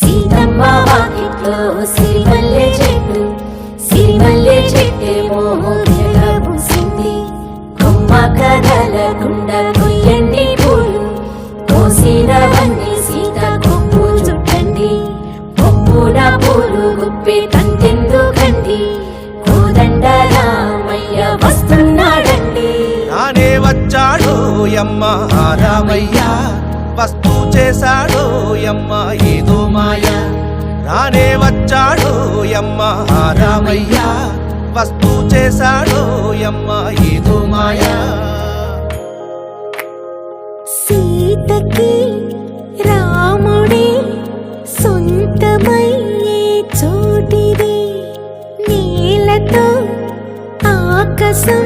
సీతమ్మ వాకిట్లో సిరిమల్లె చెట్టు సిరిమల్లె చెట్టేమో పూసింది కొమ్మ కదలకుండా కొయ్యండి పూలు కోసినవన్నీ సీత కొప్పు చుట్టండి. కొప్పున పూలు గుప్పే కంటెందుకండి కోదండ రామయ్య వస్తున్నాడండి. నానే వచ్చాడు యమ్మ రామయ్య వస్తూ చేశాడు. రామయ్యమ్మ ఏదో మాయ. రానే వచ్చాడు అమ్మ రామయ్య. వస్తు చేశాడు అమ్మ ఏదో మాయ. సీతకి రాముడే సొంతమయ్యే చోటిది. నీలతో ఆకాశం